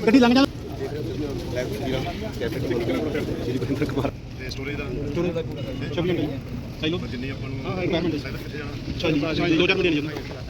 ਗੱਡੀ ਲੰਘ ਜਾ। ਸਟੋਰੀ ਦਾ ਚਲੋ। ਚਾਹੀਲੋ ਜਿੰਨੀ ਆਪਾਂ ਨੂੰ ਹਾਂ ਰਿਕੁਆਇਰਮੈਂਟ ਕਿੱਥੇ ਜਾਣਾ ਚਾਹੀਦੀ ਦੋ ਚਾਰ ਮੁੰਡੇ ਨੇ ਜਦੋਂ ਦੋ ਚਾਰ ਮੁੰਡੇ ਆਪਣੇ ਸਰਵੇ ਚਾਹੀਦੇ ਉਹ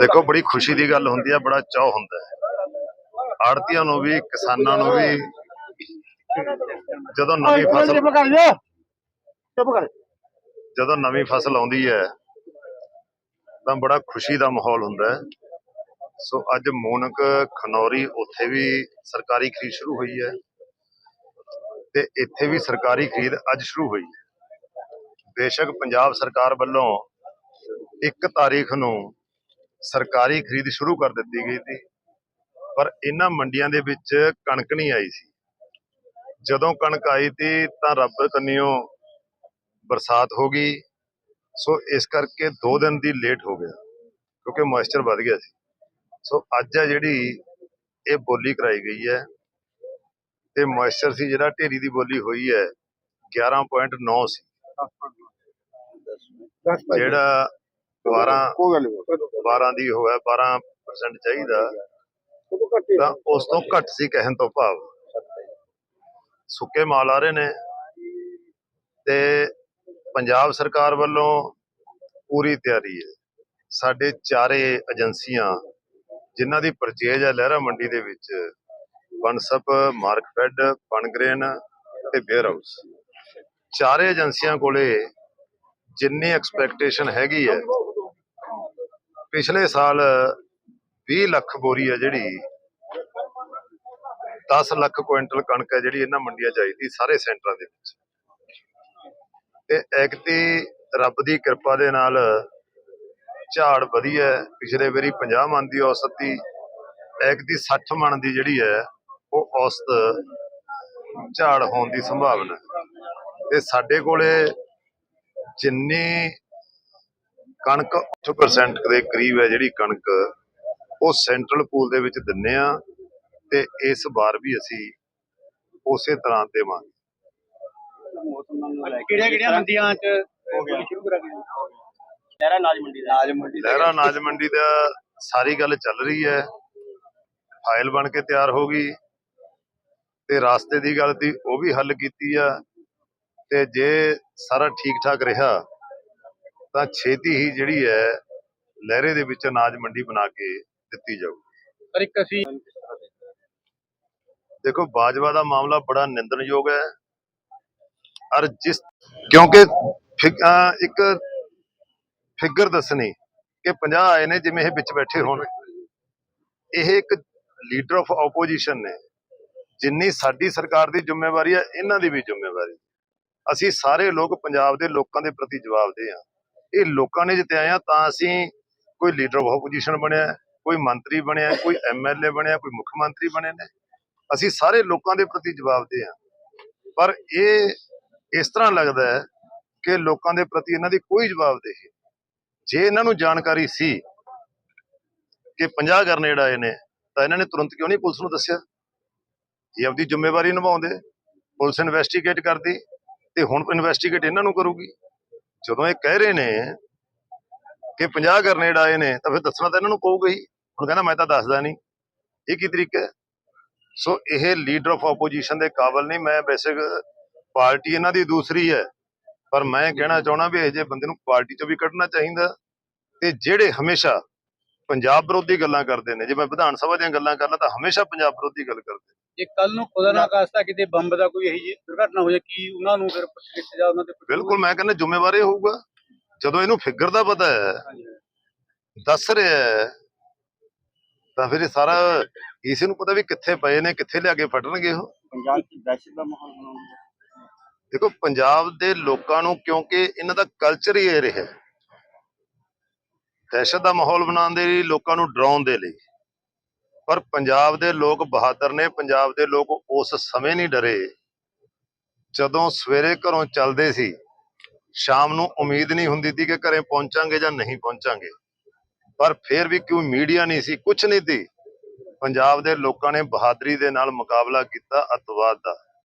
ਦੇਖੋ ਬੜੀ ਖੁਸ਼ੀ ਦੀ ਗੱਲ ਹੁੰਦੀ ਹੈ ਬੜਾ ਚਾਹ ਹੁੰਦਾ ਹੈ। ਆੜਤੀਆਂ ਨੂੰ ਵੀ ਕਿਸਾਨਾਂ ਨੂੰ ਵੀ ਜਦੋਂ ਨਵੀਂ ਫਸਲ ਜਦੋਂ ਨਵੀਂ ਫਸਲ ਆਉਂਦੀ ਹੈ ਤਾਂ ਬੜਾ ਖੁਸ਼ੀ ਦਾ ਮਾਹੌਲ ਹੁੰਦਾ ਹੈ। ਸੋ ਅੱਜ ਮੋਨਕ ਖਨੌਰੀ ਉੱਥੇ ਵੀ ਸਰਕਾਰੀ ਖਰੀਦ ਸ਼ੁਰੂ ਹੋਈ ਹੈ ਤੇ ਇੱਥੇ ਵੀ ਸਰਕਾਰੀ ਖਰੀਦ ਅੱਜ ਸ਼ੁਰੂ ਹੋਈ ਹੈ। ਬੇਸ਼ੱਕ ਪੰਜਾਬ ਸਰਕਾਰ ਵੱਲੋਂ 1 ਤਾਰੀਖ ਨੂੰ ਸਰਕਾਰੀ ਖਰੀਦ ਸ਼ੁਰੂ ਕਰ ਦਿੱਤੀ ਗਈ ਸੀ, ਪਰ ਇਹਨਾਂ ਮੰਡੀਆਂ ਦੇ ਵਿੱਚ ਕਣਕ ਨਹੀਂ ਆਈ ਸੀ। ਜਦੋਂ ਕਣਕ ਆਈ ਤੀ ਤਾਂ ਰੱਬ ਕੰਨਿਓ ਬਰਸਾਤ ਹੋ ਗਈ, ਸੋ ਇਸ ਕਰਕੇ 2 ਦਿਨ ਦੀ ਲੇਟ ਹੋ ਗਿਆ, ਕਿਉਂਕਿ ਮੋਇਸਚਰ ਵੱਧ ਗਿਆ ਸੀ। ਸੋ ਅੱਜ ਆ ਜਿਹੜੀ ਇਹ ਬੋਲੀ ਕਰਾਈ ਗਈ ਹੈ ਤੇ ਮੋਇਸਚਰ ਸੀ ਜਿਹੜਾ ਢੇਰੀ ਦੀ ਬੋਲੀ ਹੋਈ ਹੈ 11.9 ਸੀ। ਜਿਹੜਾ 12 12 ਦੀ ਹੋਇਆ 12% ਚਾਹੀਦਾ ਤਾਂ ਉਸ ਤੋਂ ਘੱਟ ਸੀ ਕਹਿਣ ਤੋਂ ਭਾਵ। ਸੁੱਕੇ ਮਾਲ ਆ ਰਹੇ ਨੇ ਤੇ ਪੰਜਾਬ ਸਰਕਾਰ ਵੱਲੋਂ ਪੂਰੀ ਤਿਆਰੀ ਹੈ। ਸਾਡੇ ਚਾਰੇ ਏਜੰਸੀਆਂ ਜਿਨ੍ਹਾਂ ਦੀ ਪਰਚੇਜ ਹੈ ਲਹਿਰਾ ਮੰਡੀ ਦੇ ਵਿੱਚ, ਵਨਸਪ, ਮਾਰਕਫੈਡ ਪਨਗ੍ਰੇਨ ਤੇ ਵੇਅਰ ਹਾਊਸ ਚਾਰੇ ਏਜੰਸੀਆਂ ਕੋਲੇ ਜਿੰਨੀ ਐਕਸਪੈਕਟੇਸ਼ਨ ਹੈਗੀ ਹੈ, ਪਿਛਲੇ ਸਾਲ 20 ਲੱਖ ਬੋਰੀ ਹੈ ਜਿਹੜੀ 10 ਲੱਖ ਕੁਇੰਟਲ ਕਣਕ ਹੈ ਜਿਹੜੀ ਇਹਨਾਂ ਮੰਡੀਆਂ ਚ ਆਈ ਸੀ, ਸਾਰੇ ਸੈਂਟਰਾਂ ਦੇ ਵਿੱਚ। ਤੇ ਐਕਤੀ ਰੱਬ ਦੀ ਕਿਰਪਾ ਦੇ ਨਾਲ ਝਾੜ ਵਧੀਆ ਹੈ। ਪਿਛਲੇ ਵਾਰੀ 50 ਮਣ ਦੀ ਔਸਤ ਦੀ ਐਕਤੀ 60 ਮਣ ਦੀ ਜਿਹੜੀ ਹੈ ਉਹ ਔਸਤ ਝਾੜ ਹੋਣ ਦੀ ਸੰਭਾਵਨਾ ਹੈ। ਤੇ ਸਾਡੇ ਕੋਲੇ ਜਿੰਨੀ ਕਣਕ 8% ਦੇ ਕਰੀਬ ਹੈ ਜਿਹੜੀ ਕਣਕ ਉਹ ਸੈਂਟਰਲ ਪੂਲ ਦੇ ਵਿੱਚ ਦਿੰਨੇ ਆ ਤੇ ਇਸ ਵਾਰ ਵੀ ਅਸੀਂ ਉਸੇ ਤਰ੍ਹਾਂ ਦੇਵਾਂਗੇ। ਕਿਹੜੀਆਂ ਕਿਹੜੀਆਂ ਮੰਡੀਆਂ ਚ ਹੋ ਗਿਆ। ਸ਼ੁਰੂ ਕਰਾ ਕੇ ਸ਼ਹਿਰਾ ਨਾਜ ਮੰਡੀ ਦਾ। ਨਾਜ ਮੰਡੀ ਲਹਿਰਾ ਅਨਾਜ ਮੰਡੀ ਦਾ ਸਾਰੀ ਗੱਲ ਚੱਲ ਰਹੀ ਹੈ। ਫਾਈਲ ਬਣ ਕੇ ਤਿਆਰ ਹੋ ਗਈ। ਤੇ ਰਾਸਤੇ ਦੀ ਗੱਲ ਦੀ ਉਹ ਵੀ ਹੱਲ ਕੀਤੀ ਆ। ਤੇ ਜੇ ਸਾਰਾ ਠੀਕ ਠਾਕ ਰਿਹਾ ਤਾਂ ਛੇਤੀ ਹੀ ਜਿਹੜੀ ਹੈ ਲਹਿਰੇ ਦੇ ਵਿੱਚ ਅਨਾਜ ਮੰਡੀ ਬਣਾ ਕੇ ਦਿੱਤੀ ਜਾਊ ਪਰ ਇੱਕ ਅਸੀਂ ਦੇਖੋ ਬਾਜਵਾ ਦਾ ਮਾਮਲਾ ਬੜਾ ਨਿੰਦਣਯੋਗ ਹੈ। ਔਰ ਜਿਸ ਕਿਉਂਕਿ ਇੱਕ ਫਿਗਰ ਦੱਸਣੀ ਕਿ 50 ਆਏ ਨੇ ਜਿਵੇਂ ਇਹ ਵਿੱਚ ਬੈਠੇ ਹੋਣ ਇਹ ਇੱਕ ਲੀਡਰ ਆਫ ਆਪੋਜੀਸ਼ਨ ਨੇ। ਜਿੰਨੀ ਸਾਡੀ ਸਰਕਾਰ ਦੀ ਜ਼ਿੰਮੇਵਾਰੀ ਹੈ ਇਹਨਾਂ ਦੀ ਵੀ ਜ਼ਿੰਮੇਵਾਰੀ। ਅਸੀਂ ਸਾਰੇ ਲੋਕ ਪੰਜਾਬ ਦੇ ਲੋਕਾਂ ਦੇ ਪ੍ਰਤੀ ਜਵਾਬਦੇ ਹਾਂ। ਇਹ ਲੋਕਾਂ ਨੇ ਜਿੱਤੇ ਆਏ ਤਾਂ ਅਸੀਂ ਕੋਈ ਲੀਡਰ ਆਫ ਆਪੋਜੀਸ਼ਨ ਬਣਿਆ, ਕੋਈ ਮੰਤਰੀ ਬਣਿਆ, ਕੋਈ ਐਮਐਲਏ ਬਣਿਆ, ਕੋਈ ਮੁੱਖ ਮੰਤਰੀ ਬਣੇ ਨੇ। ਅਸੀਂ ਸਾਰੇ ਲੋਕਾਂ ਦੇ ਪ੍ਰਤੀ ਜਵਾਬਦੇ ਹਾਂ। ਪਰ ਇਹ ਇਸ ਤਰ੍ਹਾਂ ਲੱਗਦਾ ਹੈ ਕਿ ਲੋਕਾਂ ਦੇ ਪ੍ਰਤੀ ਇਹਨਾਂ ਦੀ ਕੋਈ ਜਵਾਬਦੇਹੀ ਜੇ ਇਹਨਾਂ ਨੂੰ ਜਾਣਕਾਰੀ ਸੀ ਕਿ 50 ਗਰਨੇਡ ਆਏ ਨੇ, ਤਾਂ ਇਹਨਾਂ ਨੇ ਤੁਰੰਤ ਕਿਉਂ ਨਹੀਂ ਪੁਲਿਸ ਨੂੰ ਦੱਸਿਆ? ਇਹ ਆਪਦੀ ਜ਼ਿੰਮੇਵਾਰੀ ਨਿਭਾਉਂਦੇ, ਪੁਲਿਸ ਇਨਵੈਸਟੀਗੇਟ ਕਰਦੀ ਤੇ ਹੁਣ ਇਨਵੈਸਟੀਗੇਟ ਇਹਨਾਂ ਨੂੰ ਕਰੂਗੀ। ਜਦੋਂ ਇਹ ਕਹਿ ਰਹੇ ਨੇ ਕਿ 50 ਗਰਨੇਡ ਆਏ ਨੇ, ਤਾਂ ਫਿਰ ਦੱਸਣਾ ਤਾਂ ਇਹਨਾਂ ਨੂੰ ਪਊਗਾ ਹੀ। ਹੁਣ ਕਹਿੰਦਾ, ਮੈਂ ਤਾਂ ਦੱਸਦਾ ਨਹੀਂ। ਇਹ ਕੀ ਤਰੀਕਾ ਹੈ? ਸੋ ਇਹ ਲੀਡਰ ਆਫ ਆਪੋਜੀਸ਼ਨ ਦੇ ਕਾਬਲ ਨਹੀਂ, ਮੈਂ ਬੇਸਿਕ ਪਾਰਟੀ ਇਹਨਾਂ ਦੀ ਦੂਸਰੀ ਹੈ। ਪਰ ਮੈਂ ਕਹਿਣਾ ਚਾਹਣਾ ਵੀ ਇਹ ਜੇ ਬੰਦੇ ਨੂੰ ਪਾਰਟੀ ਚੋਂ ਵੀ ਕੱਢਣਾ ਚਾਹੀਦਾ ਤੇ ਜਿਹੜੇ ਹਮੇਸ਼ਾ ਪੰਜਾਬ ਵਿਰੋਧੀ ਗੱਲਾਂ ਕਰਦੇ ਨੇ ਜੇ ਮੈਂ ਵਿਧਾਨ ਸਭਾ ਦੀਆਂ ਗੱਲਾਂ ਕਰਦਾ ਤਾਂ ਹਮੇਸ਼ਾ ਪੰਜਾਬ ਵਿਰੋਧੀ ਗੱਲ ਕਰਦੇ ਜੇ ਕੱਲ ਨੂੰ ਖੁਦਾ ਨਾ ਖਾਸਤਾ ਕਿਤੇ ਬੰਬ ਦਾ ਕੋਈ ਇਹੀ ਜਿਹੀ ਦੁਰਘਟਨਾ ਹੋ ਜਾਏ ਕੀ ਉਹਨਾਂ ਨੂੰ ਫਿਰ ਪੁੱਛ ਗਿੱਛ ਜਾਂ ਉਹਨਾਂ ਦੇ ਬਿਲਕੁਲ ਮੈਂ ਕਹਿੰਦਾ ਜ਼ਿੰਮੇਵਾਰ ਇਹ ਹੋਊਗਾ। ਜਦੋਂ ਇਹਨੂੰ ਫਿਗਰ ਦਾ ਪਤਾ ਹੈ ਦੱਸ ਰਿਹਾ ਹੈ ਤਾਂ ਫਿਰ ਇਹ ਸਾਰਾ ਕਿਸੇ ਨੂੰ ਪਤਾ ਵੀ ਕਿੱਥੇ ਪਏ ਨੇ ਕਿੱਥੇ ਲਿਆ ਕੇ ਫੜਨਗੇ ਉਹ। ਪੰਜਾਬ 'ਚ ਦਹਿਸ਼ਤ ਦਾ ਮਾਹੌਲ ਬਣਾਉਣਾ ਦੇਖੋ, ਪੰਜਾਬ ਦੇ ਲੋਕਾਂ ਨੂੰ ਕਿਉਂਕਿ ਇਹਨਾਂ ਦਾ ਕਲਚਰ ਹੀ ਇਹ ਰਿਹਾ ਹੈ। ਦਹਿਸ਼ਤ ਦਾ ਮਾਹੌਲ ਬਣਾਉਣ ਦੇ ਲਈ ਲੋਕਾਂ ਨੂੰ ਡਰਾਉਣ ਦੇ ਲਈ। ਪਰ ਪੰਜਾਬ ਦੇ ਲੋਕ ਬਹਾਦਰ ਨੇ, ਪੰਜਾਬ ਦੇ ਲੋਕ ਉਸ ਸਮੇਂ ਨਹੀਂ ਡਰੇ। ਜਦੋਂ ਸਵੇਰੇ ਘਰੋਂ ਚੱਲਦੇ ਸੀ, ਸ਼ਾਮ ਨੂੰ ਉਮੀਦ ਨਹੀਂ ਹੁੰਦੀ ਸੀ ਕਿ ਘਰੇ ਪਹੁੰਚਾਂਗੇ ਜਾਂ ਨਹੀਂ ਪਹੁੰਚਾਂਗੇ। ਪਰ ਫਿਰ ਵੀ ਕਿਉਂ ਮੀਡੀਆ ਨਹੀਂ ਸੀ ਕੁਝ ਨਹੀਂ ਸੀ। ਪੰਜਾਬ ਦੇ ਲੋਕਾਂ ਨੇ ਬਹਾਦਰੀ ਦੇ ਨਾਲ ਮੁਕਾਬਲਾ ਕੀਤਾ ਅਤਵਾਦ ਦਾ।